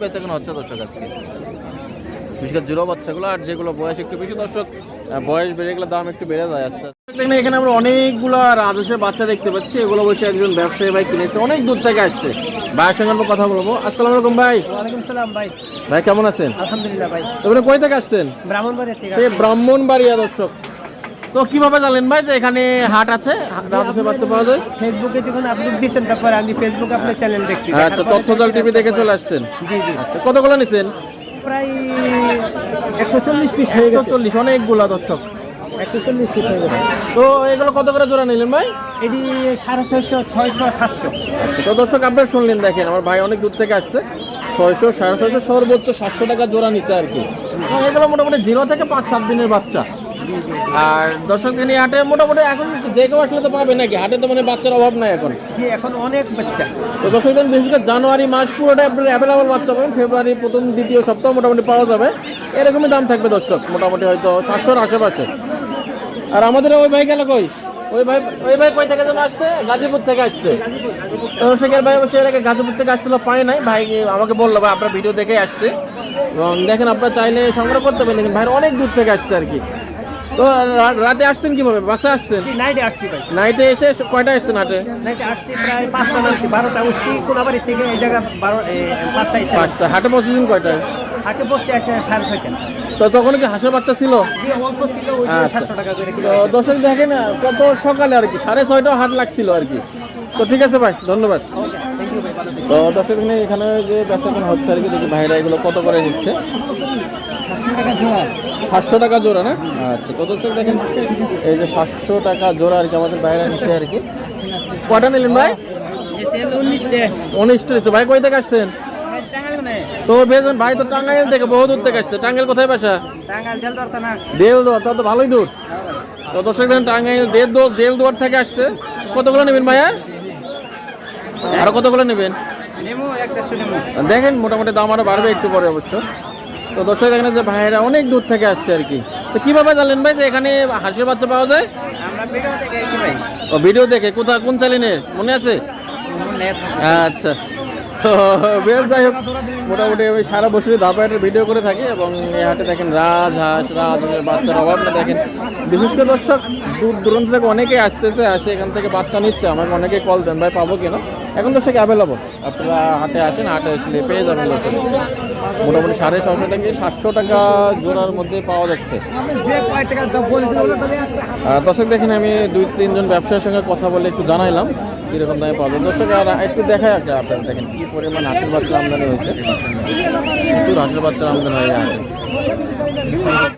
বেচা কেনা হচ্ছে দর্শক আজকে। বিশেষ করে জিরো বাচ্চাগুলো আর যেগুলো বয়স একটু বেশি দর্শক বয়স বেড়ে গেলে দাম একটু বেড়ে যায় আস্তে আস্তে। এখানে আমরা অনেকগুলো রাজস্বের বাচ্চা দেখতে পাচ্ছি এগুলো বসে একজন ব্যবসায়ী ভাই কিনেছে অনেক দূর থেকে আসছে। ভাইয়ের সঙ্গে আমরা কথা বলব। আসসালামু আলাইকুম ভাই। ওয়ালাইকুম সালাম ভাই। ভাই কেমন আছেন? আলহামদুলিল্লাহ ভাই। তারপরে কই থেকে আসছেন? ব্রাহ্মণবাড়িয়া থেকে সে ব্রাহ্মণবাড়িয়া দর্শক। তো কীভাবে জানলেন ভাই যে এখানে হাট আছে? রাজস্বের বাচ্চা পাওয়া যায়? ফেসবুকে যখন আপলোড দিচ্ছেন তারপরে আমি ফেসবুকে আপনার চ্যানেল দেখছি। আচ্ছা তথ্যজাল টিভি দেখে চলে আসছেন? জি জি। আচ্ছা কতগুলো নিছেন? প্রায় একশো চল্লিশ পিস হয়ে একশো চল্লিশ অনেকগুলা দর্শক। একশো চল্লিশ পিস হয়ে গেছে। তো এগুলো কত করে জোড়া নিলেন ভাই? এটি সাড়ে ছয়শো ছয়শো সাতশো। আচ্ছা তো দর্শক আপনারা শুনলেন দেখেন আমার ভাই অনেক দূর থেকে আসছে। ছয়শো সাড়ে ছয়শো সর্বোচ্চ সাতশো টাকা জোড়া নিচ্ছে আর কি। এগুলো মোটামুটি জিরো থেকে পাঁচ সাত দিনের বাচ্চা। আর দর্শক দিন এই হাটে মোটামুটি এখন যে কেউ আসলে তো পাবে নাকি? হাটে তো মানে বাচ্চার অভাব নাই এখন। এখন অনেক বাচ্চা। তো দর্শক দিন বিশেষ করে জানুয়ারি মাস পুরোটা আপনার অ্যাভেলেবল বাচ্চা পাবেন। ফেব্রুয়ারি প্রথম দ্বিতীয় সপ্তাহ মোটামুটি পাওয়া যাবে। এরকমই দাম থাকবে দর্শক মোটামুটি হয়তো সাতশোর আশেপাশে। আর আমাদের ওই ভাই গেল কই? ওই ভাই ওই ভাই কই থেকে যেন আসছে? গাজীপুর থেকে আসছে। শেখের ভাই অবশ্যই এর আগে গাজীপুর থেকে আসছিল পায় নাই। ভাই আমাকে বলল ভাই আপনার ভিডিও দেখে আসছে। এবং দেখেন আপনারা চাইলে সংগ্রহ করতে পারেন। ভাই অনেক দূর থেকে আসছে আর কি। তো রাতে আসছেন কীভাবে? বাসে আসছেন? নাইটে আসছি ভাই। নাইটে এসে কয়টা আসছেন হাটে? নাইটে আসছি প্রায় পাঁচটা নামছি বারোটা। উঠছি থেকে এই জায়গা বারো পাঁচটা এসে। পাঁচটা। হাটে পৌঁছেছেন কয়টায়? হাটে আসে সাড়ে ছয়টা তো তখন কি হাঁসের বাচ্চা ছিল? আচ্ছা। তো দর্শক দেখেন কত সকালে আর কি সাড়ে ছয়টা হাট লাগছিল আর কি। তো ঠিক আছে ভাই ধন্যবাদ। তো দর্শক এখানে যে বেচা কেনা হচ্ছে আর কি, দেখি ভাইরা এগুলো কত করে নিচ্ছে? সাতশো টাকা জোড়া না? আচ্ছা তো দর্শক দেখেন, এই যে সাতশো টাকা জোড়া আর কি আমাদের বাইরে নিচ্ছে আর কি। কটা নিলেন ভাই? উনিশটা নিচ্ছে। ভাই কই থেকে আসছেন? তো ভেজন, ভাই তো টাঙ্গাইল থেকে, বহু দূর থেকে আসছে। টাঙ্গাইল কোথায় বাসা? দেল দোয়ার তা তো ভালোই দূর। তো দর্শক দেখেন টাঙ্গাইল দেড় দো দেল দোয়ার থেকে আসছে। কতগুলো নেবেন ভাইয়া আরও কতগুলো নেবেন? দেখেন মোটামুটি দাম আরও বাড়বে একটু পরে অবশ্য। তো দর্শক দেখেন যে ভাইয়েরা অনেক দূর থেকে আসছে আর কি। তো কীভাবে জানলেন ভাই যে এখানে হাঁসের বাচ্চা পাওয়া যায়? ও ভিডিও দেখে। কোথা কোন চালিনের মনে আছে। আচ্ছা। বেশ, যাই হোক, মোটামুটি ওই সারা বছরই ধাপাহাটের ভিডিও করে থাকি এবং এই হাটে দেখেন রাজহাঁস রাজহাঁসের বাচ্চার অভাব না দেখেন। বিশেষ করে দর্শক, দূর দূরান্ত থেকে অনেকেই আসতেছে, আসে এখান থেকে বাচ্চা নিচ্ছে। আমাকে অনেকে কল দেন, ভাই, পাবো কিনা এখন তো সেটা অ্যাভেলেবল আপনারা হাটে আসেন, হাটে আসলে পেয়ে যাবেন মোটামুটি সাড়ে ছশো থেকে সাতশো টাকা জোড়ার মধ্যে পাওয়া যাচ্ছে। দর্শক, দেখেন আমি দুই তিনজন ব্যবসায়ীর সঙ্গে কথা বলে একটু জানাইলাম। কীরকম দামে পাবেন দর্শক, আর একটু দেখাই আর কি আপনারা দেখেন কি পরিমাণ হাঁসের বাচ্চা আমদানি হয়েছে। প্রচুর হাঁসের বাচ্চার আমদানি হয়ে গেছে